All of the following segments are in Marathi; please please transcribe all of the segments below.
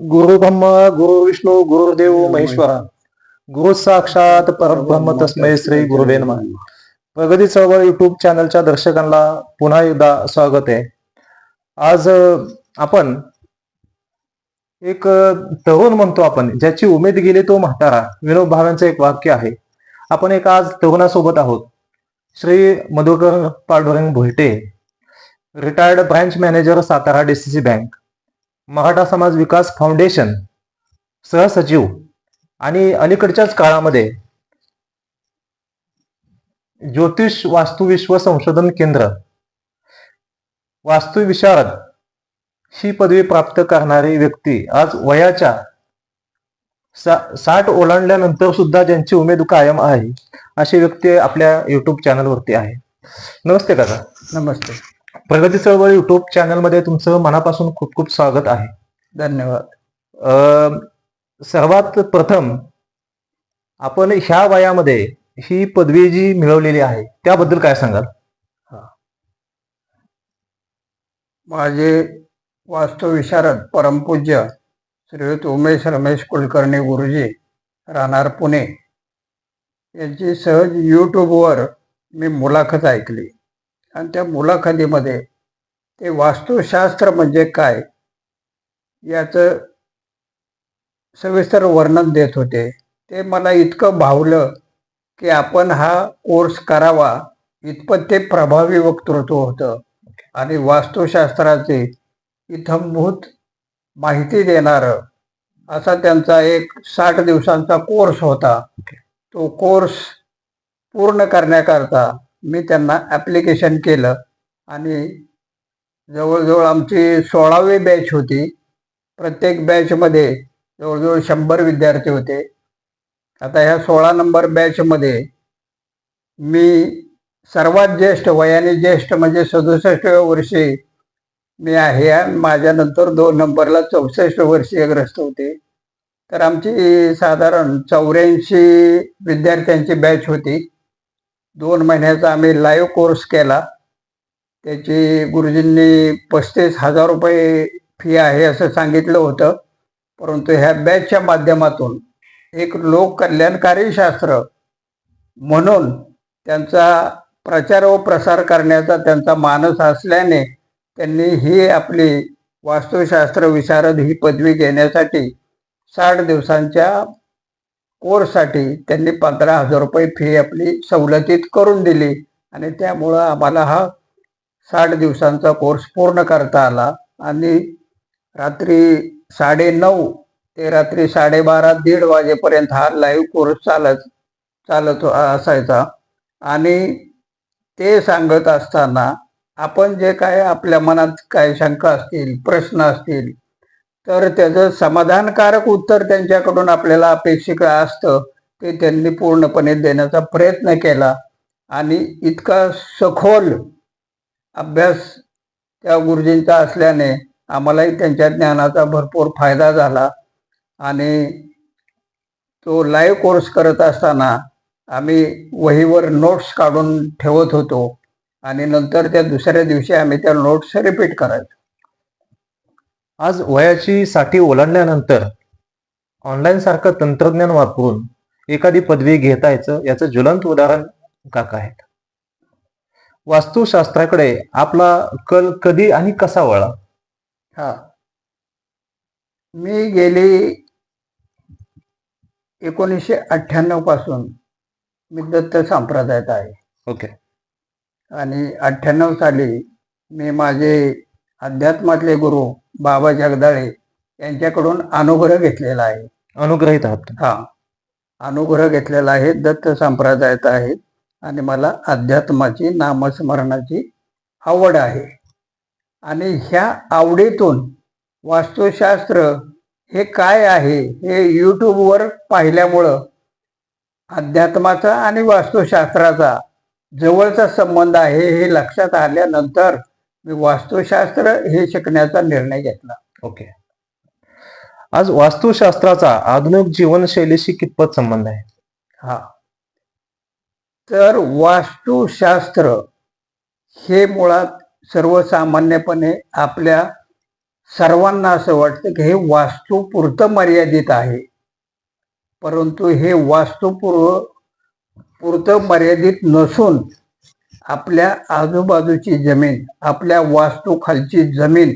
गुरु ब्रह्म गुरु विष्णू गुरुदेव महेश्वरा. गुरु साक्षात परब्रह्म तस्मै श्री गुरुवे नमः. प्रगती चळवळ युट्यूब चॅनलच्या दर्शकांना पुन्हा एकदा स्वागत आहे. आज आपण एक तरुण म्हणतो आपण ज्याची उमेद गेली तो म्हातारा विनोद भावांचं एक वाक्य आहे. आपण एक आज तरुणासोबत आहोत. Shri Madhukar Pandurang Bhoyte retired branch manager Satara DCC bank Maratha Samaj Vikas foundation सहसचिव आणि अलीकडच्याच काळामध्ये ज्योतिष वास्तुविश्व संशोधन केंद्र वास्तुविशारद ही पदवी प्राप्त करणारी व्यक्ती आज वयाच्या सा- साठ ओलांडल्यानंतर सुद्धा ज्यांची उमेद कायम आहे अशी व्यक्ती आपल्या युट्यूब चॅनलवरती आहे. नमस्ते काका. नमस्ते. प्रगती चळवळ युट्यूब चॅनलमध्ये तुमचं मनापासून खूप खूप स्वागत आहे. धन्यवाद. अ, सर्वात प्रथम आपण ह्या वयामध्ये ही पदवी जी मिळवलेली आहे त्याबद्दल काय सांगाल? माझे वास्तुविशारद परमपूज्य श्रीयुत उमेश रमेश कुलकर्णी गुरुजी राहणार पुणे. यांची सहज यूट्यूबवर मी मुलाखत ऐकली. आणि त्या मुलाखतीमध्ये ते वास्तुशास्त्र म्हणजे काय याचं सविस्तर वर्णन देत होते. ते मला इतकं भावलं की आपण हा कोर्स करावा इतपत ते प्रभावी वक्तृत्व होतं. आणि वास्तुशास्त्राचे इथंभूत माहिती देणारं असा त्यांचा एक साठ दिवसांचा कोर्स होता. तो कोर्स पूर्ण करण्याकरता मी त्यांना ॲप्लिकेशन केलं आणि जवळजवळ आमची सोळावी बॅच होती. प्रत्येक बॅचमध्ये जवळजवळ शंभर विद्यार्थी होते. आता ह्या सोळा नंबर बॅचमध्ये मी सर्वात ज्येष्ठ वयाने ज्येष्ठ म्हणजे सदुसष्टव्या वर्षी मी आहे आणि माझ्यानंतर दोन नंबरला चौसष्ट वर्षीय ग्रस्त होते. तर आमची साधारण चौऱ्याऐंशी विद्यार्थ्यांची बॅच होती. दोन महिन्याचा आम्ही लाईव्ह कोर्स केला. त्याची गुरुजींनी पस्तीस हजार रुपये फी आहे असं सांगितलं होतं. परंतु ह्या बॅचच्या माध्यमातून एक लोककल्याणकारी शास्त्र म्हणून त्यांचा प्रचार व प्रसार करण्याचा त्यांचा मानस असल्याने त्यांनी ही आपली वास्तुशास्त्र विशारद ही पदवी घेण्यासाठी साठ दिवसांच्या कोर्ससाठी त्यांनी पंधरा हजार रुपये फी आपली सवलतीत करून दिली. आणि त्यामुळं आम्हाला हा साठ दिवसांचा कोर्स पूर्ण करता आला. आणि रात्री साडेनऊ ते रात्री साडेबारा दीड वाजेपर्यंत हा लाईव्ह कोर्स चालत चालत असायचा. आणि ते सांगत असताना आपण जे काय आपल्या मनात काय शंका असतील प्रश्न असतील तर त्याचं समाधानकारक उत्तर त्यांच्याकडून आपल्याला अपेक्षित असतं ते त्यांनी पूर्णपणे देण्याचा प्रयत्न केला. आणि इतका सखोल अभ्यास त्या गुरुजींचा असल्याने आम्हालाही त्यांच्या ज्ञानाचा भरपूर फायदा झाला. आणि तो लाईव्ह कोर्स करत असताना आम्ही वहीवर नोट्स काढून ठेवत होतो. आणि नंतर त्या दुसऱ्या दिवशी आम्ही त्या नोट्स रिपीट करायचो. आज वयाची साठी ओलांडल्यानंतर ऑनलाईन सारखं तंत्रज्ञान वापरून एखादी पदवी घेता याचं याचं ज्वलंत उदाहरण काका आहेत. वास्तुशास्त्राकडे आपला कल कधी आणि कसा वळला? हा. मी गेली एकोणीसशे अठ्ठ्याण्णवपासून मी दत्त संप्रदायात आहे. ओके. आणि अठ्ठ्याण्णव साली मी माझे अध्यात्मातले गुरु बाबा जगदाळे यांच्याकडून अनुग्रह घेतलेला आहे. अनुग्रहित आहात हा. अनुग्रह घेतलेला आहे दत्त संप्रदायात आहे आणि मला अध्यात्माची नामस्मरणाची आवड आहे. आणि ह्या आवडीतून वास्तुशास्त्र हे काय आहे हे यूट्यूबवर पाहिल्यामुळं अध्यात्माचा आणि वास्तुशास्त्राचा जवळचा संबंध आहे हे लक्षात आल्यानंतर मी वास्तुशास्त्र हे शिकण्याचा निर्णय घेतला. ओके आज वास्तुशास्त्राचा आधुनिक जीवनशैलीशी कितपत संबंध आहे? हा. तर वास्तुशास्त्र हे मुळात सर्वसामान्यपणे आपल्या सर्वांना असं वाटतं की हे वास्तूपुरतं मर्यादित आहे. परंतु हे वास्तूपूर्व पुरतं मर्यादित नसून आपल्या आजूबाजूची जमीन आपल्या वास्तूखालची जमीन.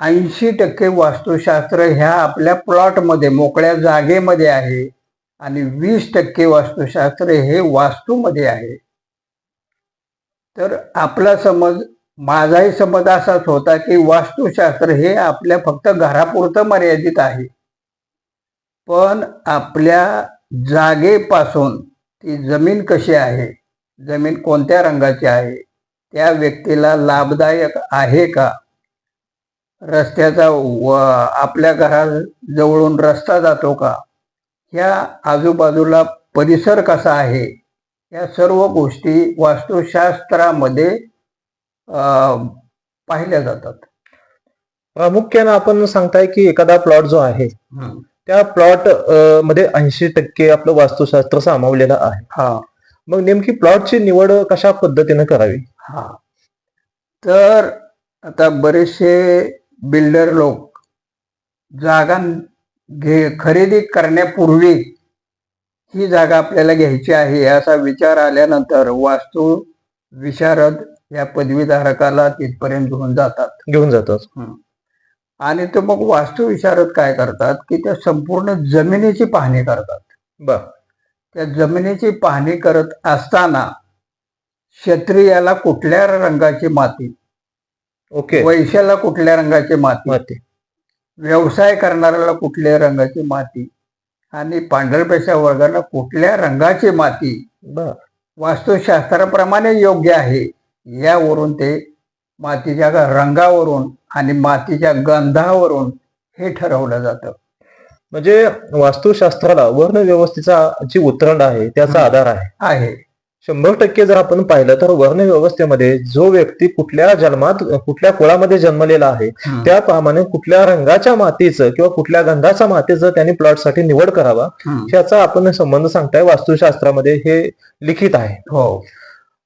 ऐंशी टक्के वास्तुशास्त्र ह्या आपल्या प्लॉटमध्ये मोकळ्या जागेमध्ये आहे. आणि वीस टक्के वास्तुशास्त्र हे वास्तूमध्ये आहे. तर आपला समज माझाही समज असाच होता की वास्तुशास्त्र हे आपल्या फक्त घरापुरतं मर्यादित आहे. पण आपल्या जागेपासून ती जमीन कशी आहे? जमीन कोणत्या रंगाची आहे? त्या व्यक्तीला लाभदायक आहे का? रस्त्याचा व आपल्या घराजवळून रस्ता जातो का? ह्या आजूबाजूला परिसर कसा आहे? या सर्व गोष्टी वास्तुशास्त्रामध्ये पाहिल्या जातात. प्रामुख्यानं आपण सांगताय की एखादा प्लॉट जो आहे त्या प्लॉटमध्ये ऐंशी टक्के आपलं वास्तुशास्त्र सामावलेलं आहे. हा. मग नेमकी प्लॉटची निवड कशा पद्धतीने करावी? हा. तर आता बरेचसे बिल्डर लोक जागा घे खरेदी करण्यापूर्वी ही जागा आपल्याला घ्यायची आहे असा विचार आल्यानंतर वास्तू विशारद या पदवीधारकाला तिथपर्यंत घेऊन जातात. घेऊन जातात. आणि तो मग वास्तू विशारद काय करतात? की त्या संपूर्ण जमिनीची पाहणी करतात. बर. त्या जमिनीची पाहणी करत असताना क्षत्रियाला कुठल्या रंगाची माती? ओके. वैश्याला कुठल्या रंगाची माती? माती. व्यवसाय करणाऱ्याला कुठल्या रंगाची माती? आणि पांढरपेशा वर्गाला कुठल्या रंगाची माती? वास्तुशास्त्राप्रमाणे योग्य आहे. यावरून ते मातीच्या रंगावरून आणि मातीच्या गंधावरून हे ठरवलं जातं. म्हणजे वास्तुशास्त्राला वर्ण व्यवस्थेचा जी उतरंड आहे त्याचा. आधार आहे. आहे. शंभर टक्के जर आपण पाहिलं तर वर्ण व्यवस्थेमध्ये जो व्यक्ती कुठल्या जन्मात कुठल्या कुळामध्ये जन्मलेला आहे त्याप्रमाणे कुठल्या रंगाच्या मातीचं किंवा कुठल्या गंधाच्या मातीचं त्यांनी प्लॉटसाठी निवड करावा. ह्याचा आपण संबंध सांगताय वास्तुशास्त्रामध्ये हे लिखित आहे. हो.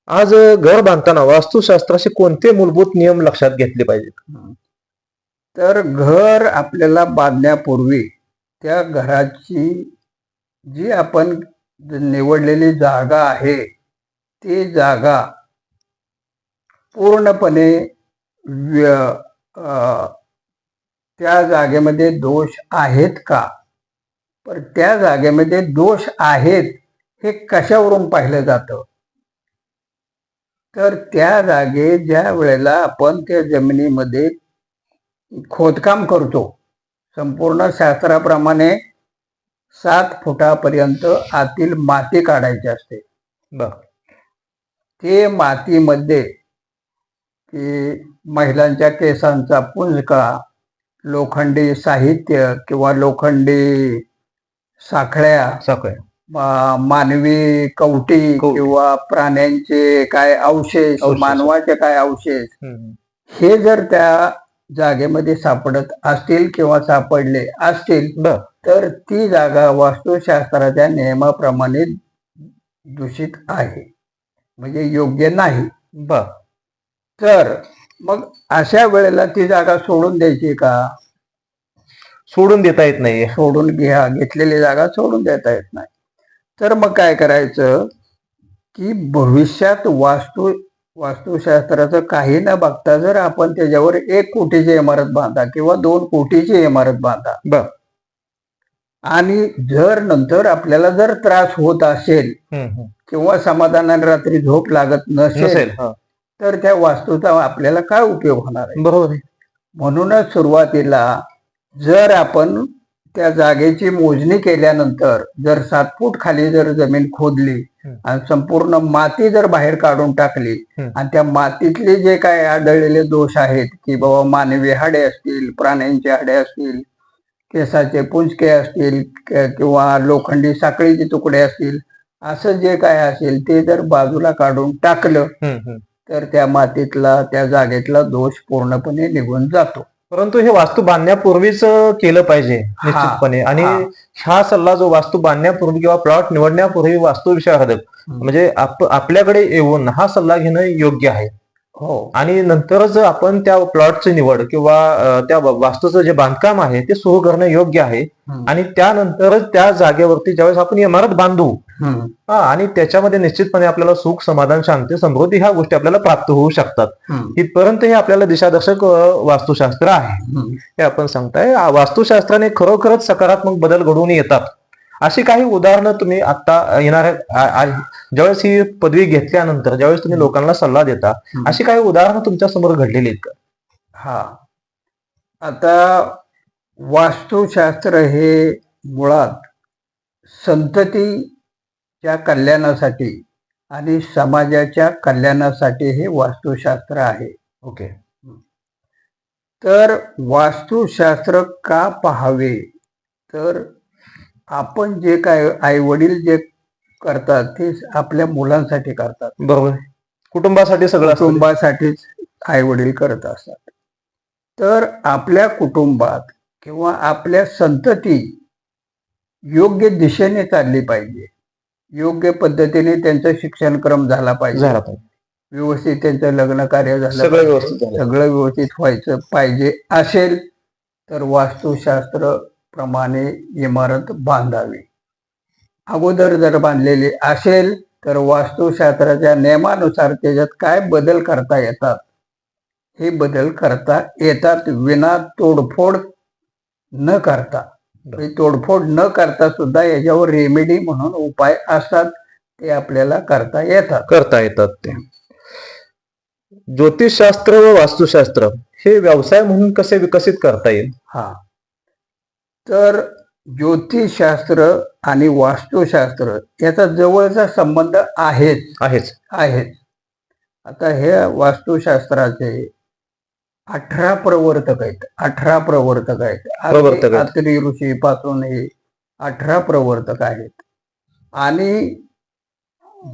आज घर बांधताना वास्तुशास्त्राचे कोणते मूलभूत नियम लक्षात घेतले पाहिजेत? तर घर आपल्याला बांधण्यापूर्वी त्या घराची जी आपण निवडलेली जागा आहे ती जागा पूर्णपणे व्य- त्या जागेमध्ये दोष आहेत का? पर त्या जागेमध्ये दोष आहेत हे कशावरून पाहिलं जातं? तर त्या जागे ज्या वेळेला आपण त्या जमिनीमध्ये खोदकाम करतो संपूर्ण शास्त्राप्रमाणे सात फुटापर्यंत आतील माती काढायची असते बर ते मातीमध्ये की महिलांच्या केसांचा पुंजका लोखंडी साहित्य किंवा लोखंडी साखळ्या साखळे मा- मानवी कवटी. किंवा प्राण्यांचे काय अवशेष. मानवाचे काय अवशेष. हे जर त्या जागेमध्ये सापडत असतील किंवा सापडले असतील तर ती जागा वास्तुशास्त्राच्या नियमाप्रमाणे दूषित आहे. म्हणजे योग्य नाही. बर. तर मग अशा वेळेला ती जागा सोडून द्यायची का? सोडून देता येत नाहीये. सोडून घ्या घेतलेली जागा सोडून देता येत नाही. तर मग काय करायचं की भविष्यात वास्तू वास्तुशास्त्राचं काही न बघता जर आपण त्याच्यावर एक कोटीची इमारत बांधा किंवा दोन कोटीची इमारत बांधा बर आणि जर नंतर आपल्याला जर त्रास होत असेल. किंवा समाधानाने रात्री झोप लागत नसेल. तर त्या वास्तूचा आपल्याला काय उपयोग होणार आहे बरोबर म्हणूनच सुरुवातीला जर आपण त्या जागेची मोजणी केल्यानंतर जर सात फूट खाली जर जमीन खोदली. आणि संपूर्ण माती जर बाहेर काढून टाकली. आणि त्या मातीतले जे काय आढळलेले दोष आहेत की बाबा मानवी हाडे असतील प्राण्यांची हाडे असतील केसाचे पुंजके असतील क- किंवा लोखंडी साखळीचे तुकडे असतील असं जे काय असेल ते जर बाजूला काढून टाकलं. तर त्या मातीतला त्या जागेतला दोष पूर्णपणे निघून जातो परंतु हे वास्तू बांधण्यापूर्वीच केलं पाहिजे निश्चितपणे. आणि हा. सल्ला जो वास्तू बांधण्यापूर्वी किंवा प्लॉट निवडण्यापूर्वी वास्तू विशारदक म्हणजे आप- आपल्याकडे येऊन हा सल्ला घेणं योग्य आहे. हो आणि नंतरच आपण त्या प्लॉटची निवड किंवा त्या वास्तूचं जे बांधकाम आहे ते सुरू करणं योग्य आहे. आणि त्यानंतरच त्या जागेवरती ज्यावेळेस आपण इमारत बांधू. हा आणि त्याच्यामध्ये निश्चितपणे आपल्याला सुख समाधान शांती समृद्धी ह्या गोष्टी आपल्याला प्राप्त होऊ शकतात. इथपर्यंत हे आपल्याला दिशादर्शक वास्तुशास्त्र आहे. हे आपण सांगताय वास्तुशास्त्राने खरोखरच सकारात्मक बदल घडवून येतात अशी काही उदाहरणं तुम्ही आता येणाऱ्या ज्यावेळेस ही पदवी घेतल्यानंतर ज्यावेळेस तुम्ही लोकांना सल्ला देता. अशी काही उदाहरणं तुमच्यासमोर घडलेली आहेत का? हा. आता वास्तुशास्त्र हे मुळात संततीच्या कल्याणासाठी आणि समाजाच्या कल्याणासाठी हे वास्तुशास्त्र आहे. ओके. तर वास्तुशास्त्र का पाहावे? तर आपण जे काय आई वडील जे करतात ते आपल्या मुलांसाठी करतात. बरोबर. कुटुंबासाठी सगळं. कुटुंबासाठीच आई वडील करत असतात. तर आपल्या कुटुंबात किंवा आपल्या संतती योग्य दिशेने चालली पाहिजे. योग्य पद्धतीने त्यांचा शिक्षणक्रम झाला पाहिजे. झाला पाहिजे. व्यवस्थित त्यांचं लग्न कार्य झालं सगळं. व्यवस्थित झालं सगळं व्यवस्थित व्हायचं पाहिजे असेल तर वास्तुशास्त्र प्रमाणे इमारत बांधावी. अगोदर जर बांधलेली असेल तर वास्तुशास्त्राच्या नियमानुसार त्याच्यात काय बदल करता येतात? हे बदल करता येतात विना तोडफोड न करता. हे तोडफोड न करता सुद्धा याच्यावर रेमेडी म्हणून उपाय असतात ते आपल्याला करता येतात. करता येतात ते. ज्योतिषशास्त्र व वास्तुशास्त्र हे व्यवसाय म्हणून कसे विकसित करता येईल? हा. तर ज्योतिषशास्त्र आणि वास्तुशास्त्र याचा जवळचा संबंध आहेच. आहेच. आहेच. आता हे वास्तुशास्त्राचे अठरा प्रवर्तक आहेत. अठरा प्रवर्तक आहेत. अत्री ऋषी पासून हे अठरा प्रवर्तक आहेत. आणि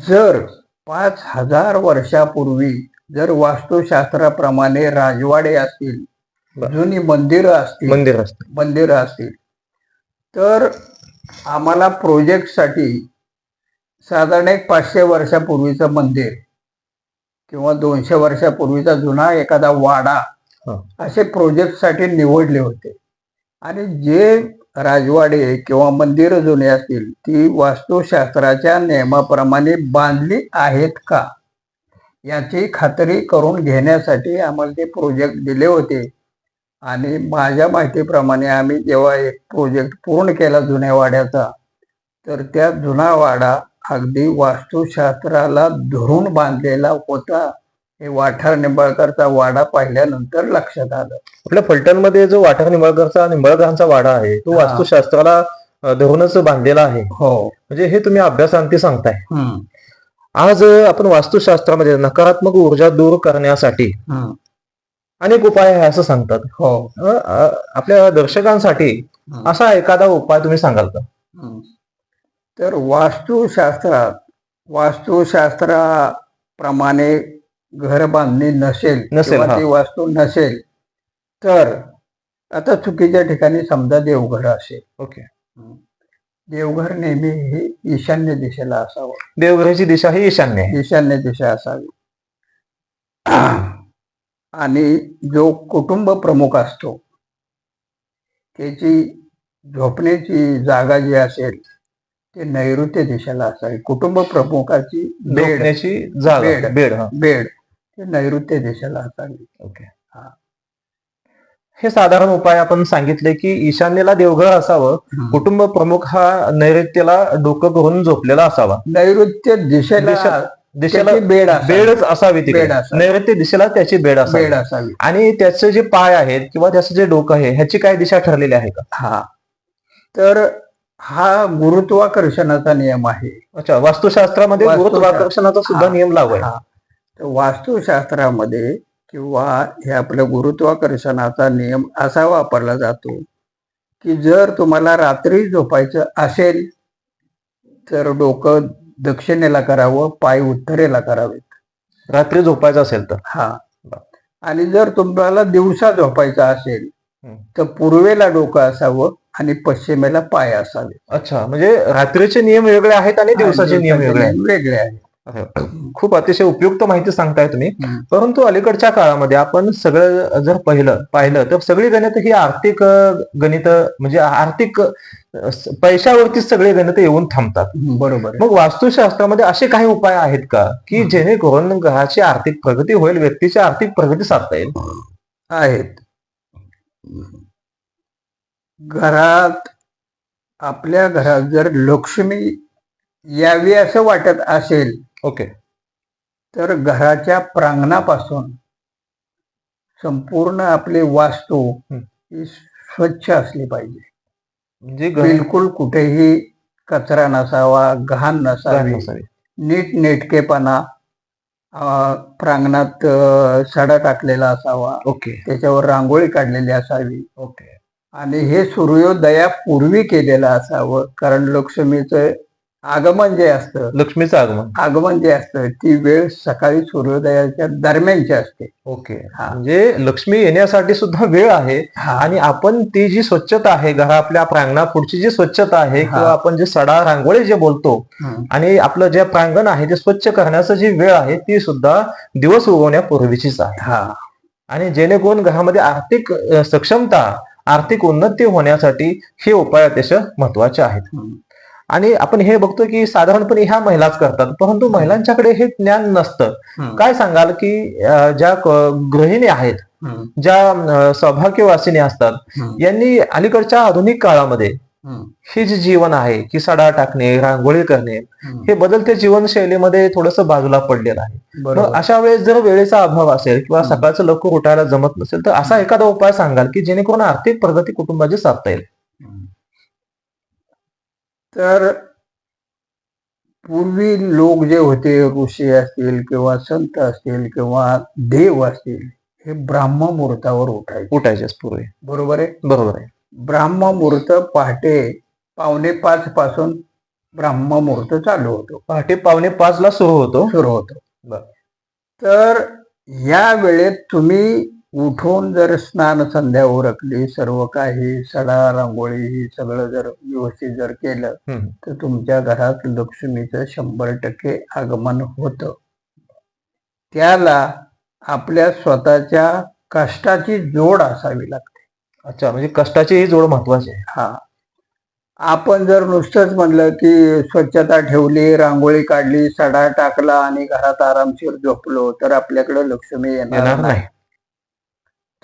जर पाच हजार वर्षापूर्वी जर वास्तुशास्त्राप्रमाणे राजवाडे असतील. जुनी मंदिरं असतील मंदिर असते मंदिरं असतील तर आम्हाला प्रोजेक्टसाठी साधारण एक पाचशे वर्षापूर्वीचं मंदिर किंवा दोनशे वर्षापूर्वीचा जुना एखादा वाडा. असे प्रोजेक्टसाठी निवडले होते. आणि जे राजवाडे किंवा मंदिरं जुने असतील ती वास्तुशास्त्राच्या नियमाप्रमाणे बांधली आहेत का? याची खात्री करून घेण्यासाठी आम्हाला ते प्रोजेक्ट दिले होते. आणि माझ्या माहितीप्रमाणे आम्ही जेव्हा एक प्रोजेक्ट पूर्ण केला जुन्या वाड्याचा तर त्या जुना वाडा अगदी वास्तुशास्त्राला धरून बांधलेला होता. हे वाठार निंबाळकरचा वाडा पाहिल्यानंतर लक्षात आलं. आपल्या फलटणमध्ये जो वाठार निंबाळकरचा निंबाळकरांचा वाडा आहे तो. वास्तुशास्त्राला धरूनच बांधलेला आहे. हो. म्हणजे हे तुम्ही अभ्यासांती सांगताय. आज आपण वास्तुशास्त्रामध्ये नकारात्मक ऊर्जा दूर करण्यासाठी अनेक उपाय आहे असं सांगतात. हो. आपल्या दर्शकांसाठी असा एखादा उपाय तुम्ही सांगाल का. तर वास्तुशास्त्रात वास्तुशास्त्राप्रमाणे घर बांधणी नसेल नसेल. ती वास्तू नसेल तर आता चुकीच्या ठिकाणी समजा देवघर असेल. ओके. देवघर नेहमी हे ईशान्य दिशेला असावं. देवघराची दिशा ही ईशान्य ईशान्य दिशा असावी. आणि जो कुटुंब प्रमुख असतो त्याची झोपण्याची जागा जी असेल ते नैऋत्य दिशेला असावी. कुटुंब प्रमुखाची बेड जागा बेड. बेड बेड ते नैऋत्य दिशेला असावी. ओके. हा. हे साधारण उपाय आपण सांगितले की ईशान्येला देवघर असावं कुटुंब प्रमुख हा नैऋत्येला डोकं करून झोपलेला असावा. नैऋत्य दिशेला दिशा- दिशेला बेड. बेडच असावी तिकडे. नैऋत्य दिशेला त्याची बेड असावी बेड असावी आणि त्याचे जे पाय आहेत किंवा त्याचं जे डोकं आहे ह्याची काय दिशा ठरलेली आहे का हा तर हा गुरुत्वाकर्षणाचा नियम आहे अच्छा वास्तुशास्त्रामध्ये वास्तुशास्त्र. गुरुत्वाकर्षणाचा सुद्धा. नियम लागू आहे. तर वास्तुशास्त्रामध्ये किंवा हे आपलं गुरुत्वाकर्षणाचा नियम असा वापरला जातो की जर तुम्हाला रात्री झोपायचं असेल तर डोकं दक्षिणेला करावं पाय उत्तरेला करावेत. रात्री झोपायचं असेल तर. हा. आणि जर तुम्हाला दिवसा झोपायचं असेल. तर पूर्वेला डोकं असावं आणि पश्चिमेला पाय असावे अच्छा म्हणजे रात्रीचे नियम वेगळे आहेत आणि दिवसाचे नियम वेगळे आहेत. वेगळे आहेत. खूप अतिशय उपयुक्त माहिती सांगताय तुम्ही. परंतु अलीकडच्या काळामध्ये आपण सगळं जर पहिलं पाहिलं तर सगळी गणित ही आर्थिक गणित म्हणजे आर्थिक पैशावरतीच सगळे गणित येऊन थांबतात बरोबर. मग वास्तुशास्त्रामध्ये असे काही उपाय आहेत का की. जेणेकरून घराची आर्थिक प्रगती होईल व्यक्तीची आर्थिक प्रगती साधता येईल आहेत घरात आपल्या घरात जर लक्ष्मी यावी असं वाटत असेल ओके. तर घराच्या प्रांगणापासून संपूर्ण आपली वास्तू हं. स्वच्छ असली पाहिजे. म्हणजे बिलकुल कुठेही कचरा नसावा घाण नसावी. नीट नेटकेपणा प्रांगणात सडा टाकलेला असावा. ओके. त्याच्यावर रांगोळी काढलेली असावी. ओके. आणि हे सूर्योदयापूर्वी केलेलं असावं. कारण लक्ष्मीचं आगमन जे असतं लक्ष्मीचं आगमन आगमन जे असतं ती वेळ सकाळी सूर्योदयाच्या दरम्यानची असते ओके हा. म्हणजे लक्ष्मी येण्यासाठी सुद्धा वेळ आहे आणि आपण ती जी स्वच्छता आहे घरा आपल्या प्रांगणापुढची जी स्वच्छता आहे. किंवा आपण जे सडा रांगोळी जे बोलतो. आणि आपलं जे प्रांगण आहे ते स्वच्छ करण्याचं जी वेळ आहे ती सुद्धा दिवस उगवण्यापूर्वीचीच आहे हा आणि जेणेकरून घरामध्ये आर्थिक सक्षमता आर्थिक उन्नती होण्यासाठी हे उपाय अतिशय महत्त्वाचे आहेत. आणि आपण हे बघतो की साधारणपणे ह्या महिलाच करतात परंतु महिलांच्याकडे हे ज्ञान नसतं. काय सांगाल की ज्या गृहिणी आहेत. ज्या सौभाग्यवासिनी असतात. यांनी अलीकडच्या आधुनिक काळामध्ये हं. जे जीवन आहे की सडा टाकणे रांगोळी करणे हं. बदलते जीवनशैलीमध्ये थोडस बाजूला पडलेलं आहे अशा वेळेस जर वेळेचा अभाव असेल किंवा. सकाळचं लवकर उठायला जमत नसेल तर असा एखादा उपाय सांगाल की जेणेकरून आर्थिक प्रगती कुटुंबाची साधता येईल तर पूर्वी लोक जे होते ऋषी असतील किंवा संत असतील किंवा देव असतील हे ब्राह्म मुहूर्तावर उठायचे. उठायच्याच पूर्वी. बरोबर आहे? बरोबर आहे. ब्राह्म मुहूर्त पहाटे पावणे पाच पासून ब्राह्म मुहूर्त चालू होतो. पहाटे पावणे पाच ला सुरू होतो. सुरू होतो. तर या वेळेत तुम्ही उठून जर स्नान संध्या उरकली सर्व काही सडा रांगोळी ही सगळं जर व्यवस्थित जर केलं. तर तुमच्या घरात लक्ष्मीचं शंभर टक्के आगमन होतं. त्याला आपल्या स्वतःच्या कष्टाची जोड असावी लागते. अच्छा म्हणजे कष्टाची ही जोड महत्वाची आहे. हा. आपण जर नुसतंच म्हणलं की स्वच्छता ठेवली रांगोळी काढली सडा टाकला आणि घरात आरामशीर झोपलो तर आपल्याकडे लक्ष्मी येणार नाही.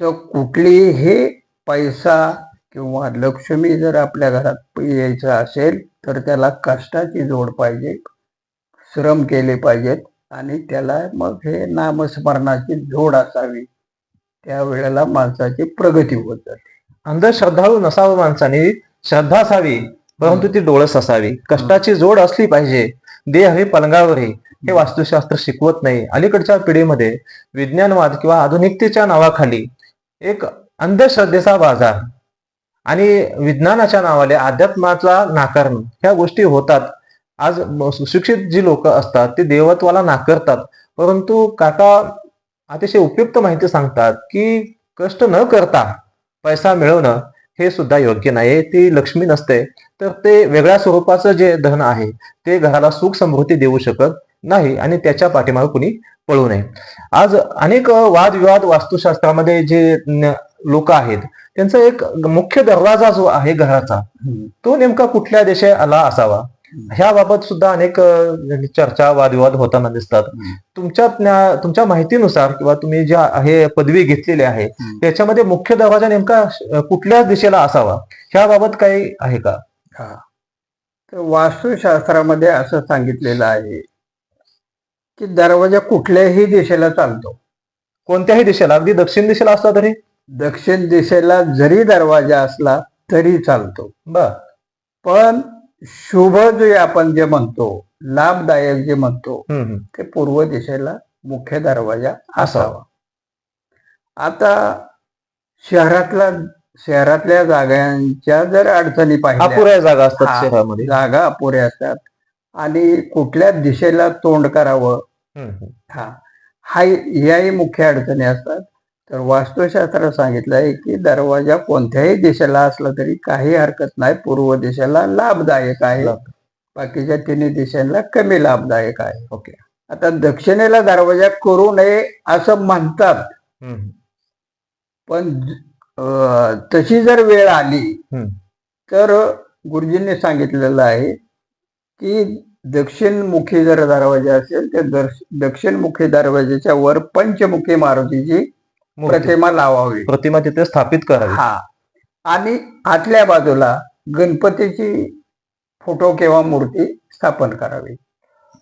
तर कुठलीही पैसा किंवा लक्ष्मी जर आपल्या घरात यायचं असेल तर त्याला कष्टाची जोड पाहिजे श्रम केले पाहिजेत आणि त्याला मग हे नामस्मरणाची जोड असावी. त्यावेळेला माणसाची प्रगती होत जाते. अंधश्रद्धाळू नसावं माणसाने श्रद्धा असावी परंतु ती डोळस असावी. कष्टाची जोड असली पाहिजे. देह हे पलंगावर हे वास्तुशास्त्र शिकवत नाही. अलीकडच्या पिढीमध्ये विज्ञानवाद किंवा आधुनिकतेच्या नावाखाली एक अंधश्रद्धेचा बाजार. आणि विज्ञानाच्या नावाने अध्यात्माचा नाकारणं ह्या गोष्टी होतात. आज सुशिक्षित जी लोक असतात ते देवत्वाला नाकारतात. परंतु काका अतिशय उपयुक्त माहिती सांगतात की कष्ट न करता पैसा मिळवणं हे सुद्धा योग्य नाही ती लक्ष्मी नसते. तर ते वेगळ्या स्वरूपाचं जे धन आहे ते घराला सुख समृद्धी देऊ शकत नाही आणि त्याच्या पाठीमागे कुणी पळू नये. आज अनेक वादविवाद वास्तुशास्त्रामध्ये जे लोक आहेत त्यांचा एक मुख्य दरवाजा जो आहे घराचा तो नेमका कुठल्या देशाला असावा? ह्याबाबत सुद्धा अनेक चर्चा वादविवाद होताना दिसतात. तुमच्या तुमच्या माहितीनुसार किंवा तुम्ही ज्या हे पदवी घेतलेली आहे त्याच्यामध्ये मुख्य दरवाजा नेमका कुठल्या दिशेला असावा? ह्याबाबत काही आहे का? हा. वास्तुशास्त्रामध्ये असं सांगितलेलं आहे की दरवाजा कुठल्याही दिशेला चालतो कोणत्याही दिशेला अगदी दक्षिण दिशेला असला तरी दक्षिण दिशेला जरी दरवाजा असला तरी चालतो बर पण शुभ जे आपण जे म्हणतो लाभदायक जे म्हणतो. ते पूर्व दिशेला मुख्य दरवाजा असावा आता शहरातला शहरातल्या जागांच्या जर अडचणी पाहिल्या अपुऱ्या जागा असतात. शहरामध्ये जागा अपुऱ्या असतात आणि कुठल्या दिशेला तोंड करावं. हा. हा याही मुख्य अडचणी असतात. तर वास्तुशास्त्रात सांगितलं आहे की दरवाजा कोणत्याही दिशेला असला तरी काही हरकत नाही. पूर्व दिशेला लाभदायक आहे. बाकीच्या तिन्ही दिशांना कमी लाभदायक आहे. ओके. आता दक्षिणेला दरवाजा करू नये असं म्हणतात. पण तशी जर वेळ आली. तर गुरुजींनी सांगितलेलं आहे की दक्षिणमुखी जर दरवाजा असेल तर दक्षिणमुखी दरवाजाच्या वर पंचमुखी मारुतीची मूर्ती. प्रतिमा लावावी. प्रतिमा तिथे स्थापित करावी. हा. आणि आतल्या बाजूला गणपतीची फोटो किंवा मूर्ती स्थापन करावी.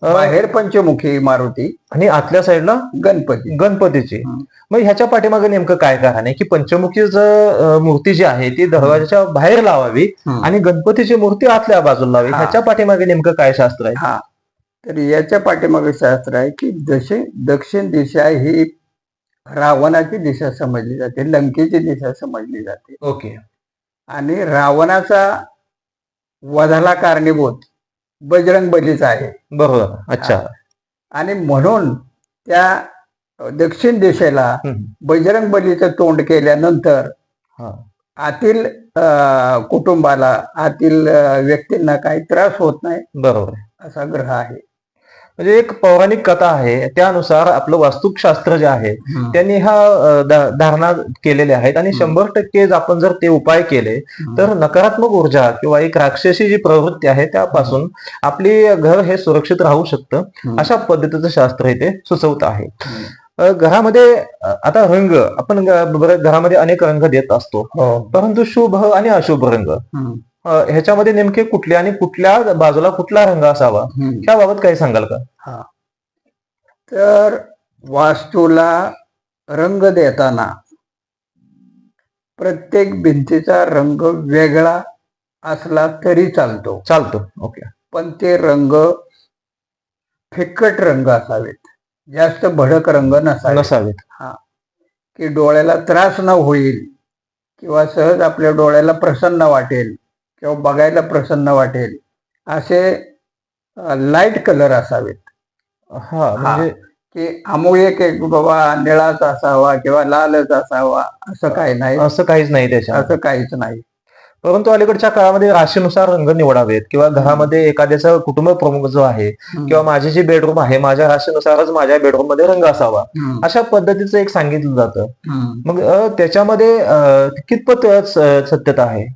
बाहेर पंचमुखी मारुती आणि आतल्या साईडला गणपती. गणपतीची. मग ह्याच्या पाठीमागे नेमकं काय कारण आहे की पंचमुखी ज- अं, मूर्ती जी आहे ती दरवाजाच्या बाहेर लावावी. आणि गणपतीची मूर्ती आतल्या बाजूला लावावी. ह्याच्या पाठीमागे नेमकं काय शास्त्र आहे? हा. तर याच्या पाठीमागे शास्त्र आहे की दक्षिण दक्षिण दिशा ही रावणाची दिशा समजली जाते लंकेची दिशा समजली जाते. ओके. आणि रावणाचा वधाला कारणीभूत. बजरंग बलीचा आहे बरोबर अच्छा आणि म्हणून त्या दक्षिण दिशेला. बजरंग बलीचं तोंड केल्यानंतर. आतील कुटुंबाला आतील व्यक्तींना काही त्रास होत नाही बरोबर. असा ग्रह आहे म्हणजे एक पौराणिक कथा आहे. त्यानुसार आपलं वास्तुशास्त्र जे आहे त्यांनी हा धारणा केलेल्या आहेत आणि. शंभर टक्के आपण जर ते उपाय केले तर नकारात्मक ऊर्जा किंवा एक राक्षसी जी प्रवृत्ती आहे त्यापासून आपली घर हे सुरक्षित राहू शकतं. अशा पद्धतीचं शास्त्र इथे सुचवत आहे. घरामध्ये आता रंग आपण घरामध्ये अनेक रंग देत असतो. हो. परंतु शुभ आणि अशुभ रंग. ह्याच्यामध्ये नेमके कुठले आणि कुठल्या बाजूला कुठला रंग असावा. त्याबाबत काही सांगाल का? तर वास्तूला रंग देताना प्रत्येक भिंतीचा रंग वेगळा असला तरी चालतो. चालतो. ओके. पण ते रंग फिक्कट रंग असावेत. जास्त भडक रंग नसावे नसावेत. की डोळ्याला त्रास न होईल किंवा सहज आपल्या डोळ्याला प्रसन्न वाटेल किंवा बघायला प्रसन्न वाटेल असे लाइट कलर असावेत. हा म्हणजे की अमुक एक बाबा निळाच असावा किंवा लालच असावा असं काही नाही. असं काहीच नाही त्याच्या असं काहीच नाही. परंतु अलीकडच्या काळामध्ये राशीनुसार रंग निवडावेत किंवा घरामध्ये एखाद्याचा कुटुंब प्रमुख जो आहे किंवा माझी जी बेडरूम आहे माझ्या राशीनुसारच माझ्या बेडरूममध्ये रंग असावा. अशा पद्धतीचं एक सांगितलं जातं. मग त्याच्यामध्ये कितपत सत्यता आहे?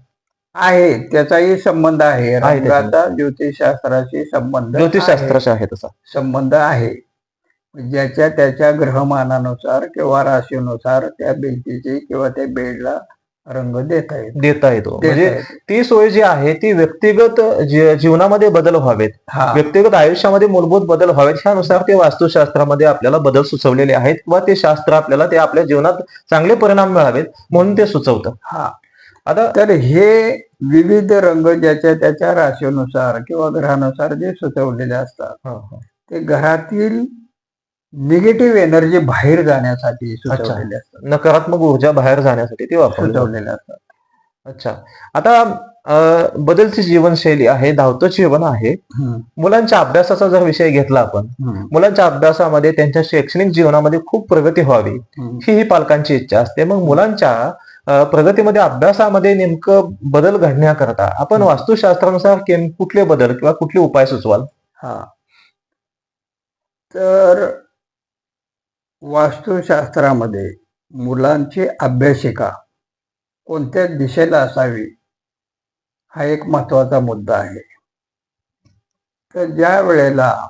आहे त्याचाही संबंध आहे. आहे रंगाचा ज्योतिषशास्त्राशी संबंध ज्योतिषशास्त्राचा आहे तसा. संबंध आहे. ज्याच्या त्याच्या ग्रहमानानुसार किंवा राशीनुसार त्या भिंतीची किंवा त्या बेडला रंग देता येतो. देता येतो. देता म्हणजे येतो. ती सोय जी आहे ती व्यक्तिगत जी- जीवनामध्ये बदल व्हावेत. हा. व्यक्तिगत आयुष्यामध्ये मूलभूत बदल व्हावेत ह्यानुसार ते वास्तुशास्त्रामध्ये आपल्याला बदल सुचवलेले आहेत किंवा ते शास्त्र आपल्याला ते आपल्या जीवनात चांगले परिणाम मिळावेत म्हणून ते सुचवतं. हा. आता तर हे विविध रंग ज्याच्या त्याच्या राशीनुसार किंवा ग्रहानुसार जे सुचवलेले असतात हा, हा. ते घरातील निगेटिव्ह एनर्जी बाहेर जाण्यासाठी सुचवलेले असतात. नकारात्मक ऊर्जा बाहेर जाण्यासाठी ते. सुचवलेले असतात. अच्छा. आता बदलची जीवनशैली आहे धावतं जीवन आहे. मुलांच्या अभ्यासाचा जर विषय घेतला आपण मुलांच्या अभ्यासामध्ये त्यांच्या शैक्षणिक जीवनामध्ये खूप प्रगती व्हावी. ही ही पालकांची इच्छा असते. मग मुलांच्या प्रगतीमध्ये अभ्यासामध्ये नेमकं बदल घडण्याकरता आपण. वास्तुशास्त्रानुसार कुठले बदल किंवा कुठले उपाय सुचवाल? हा. तर वास्तुशास्त्रामध्ये मुलांची अभ्यासिका कोणत्या दिशेला असावी हा एक महत्त्वाचा मुद्दा आहे. तर ज्या वेळेला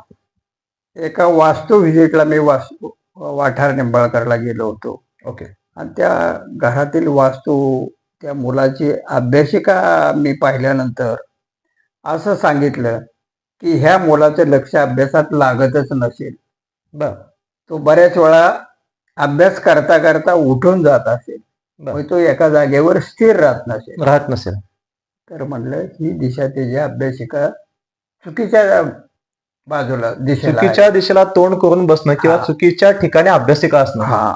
एका वास्तू व्हिजिटला मी वास्तू वाठार निंबाळकरला गेलो होतो. ओके. आणि त्या घरातील वास्तू त्या मुलाची अभ्यासिका मी पाहिल्यानंतर असं सांगितलं की ह्या मुलाचं लक्ष अभ्यासात लागतच नसेल. बर. तो बऱ्याच वेळा अभ्यास करता करता उठून जात असेल. मग तो एका जागेवर स्थिर राहत नसेल. राहत नसेल. तर म्हणलं ही दिशा त्याची अभ्यासिका चुकीच्या बाजूला दिशेला. चुकीच्या दिशेला तोंड करून बसणं किंवा. चुकीच्या ठिकाणी अभ्यासिका असणं. हा.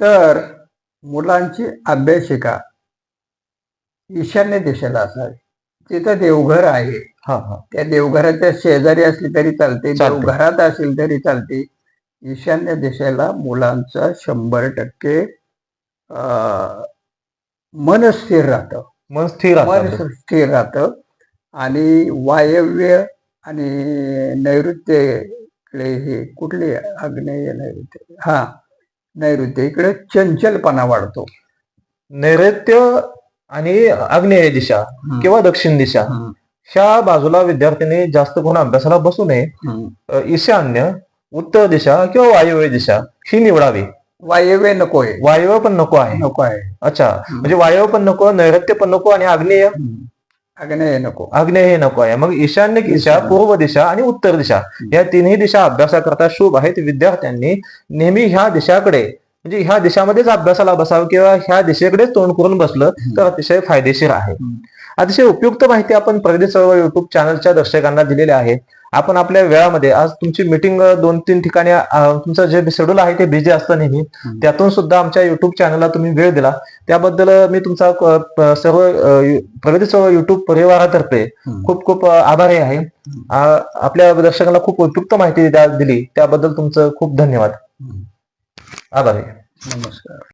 तर मुलांची अभ्यासिका ईशान्य दिशेला असावी. तिथं देवघर आहे. हा हा. त्या देवघराच्या शेजारी असली तरी चालते चालते. देवघरात असेल तरी चालते. ईशान्य दिशेला मुलांचा शंभर टक्के अं, मन स्थिर राहतं. मन स्थिर मन. स्थिर राहतं. आणि वायव्य आणि नैऋत्य इकडे हे कुठले आग्नेय नैऋत्य? हा. नैऋत्य इकडे चंचलपणा वाढतो. नैऋत्य आणि आग्नेय दिशा. किंवा दक्षिण दिशा. ह्या बाजूला विद्यार्थ्यांनी जास्त करून अभ्यासाला बसू नये. ईशान्य उत्तर दिशा किंवा वायव्य दिशा ही निवडावी. वायव्य नकोय वायव्य पण नको आहे. नको आहे. अच्छा. म्हणजे वायव्य पण नको नैऋत्य पण नको आणि आग्नेय. आग्नेय नको. आग्नेय हे नको आहे. मग ईशान्य दिशा. पूर्व दिशा आणि उत्तर दिशा या तिन्ही दिशा अभ्यासाकरता शुभ आहेत. विद्यार्थ्यांनी नेहमी ह्या दिशाकडे म्हणजे ह्या दिशामध्येच अभ्यासाला बसावं किंवा ह्या दिशेकडेच तोंड करून बसलं तर अतिशय फायदेशीर आहे. अतिशय उपयुक्त माहिती आपण प्रगती चळवळ युट्यूब चॅनलच्या दर्शकांना दिलेली आहे. आपण आपल्या वेळामध्ये आज तुमची मिटिंग दोन तीन ठिकाणी तुमचं जे शेड्यूल आहे ते बिझी असतं नेहमी. त्यातून सुद्धा आमच्या युट्यूब चॅनलला तुम्ही वेळ दिला. त्याबद्दल मी तुमचा सर्व प्रगती चळवळ युट्यूब परिवारातर्फे. खूप खूप आभारी आहे. आपल्या दर्शकांना खूप उपयुक्त माहिती दिली. त्याबद्दल तुमचं खूप धन्यवाद. आभारी. नमस्कार.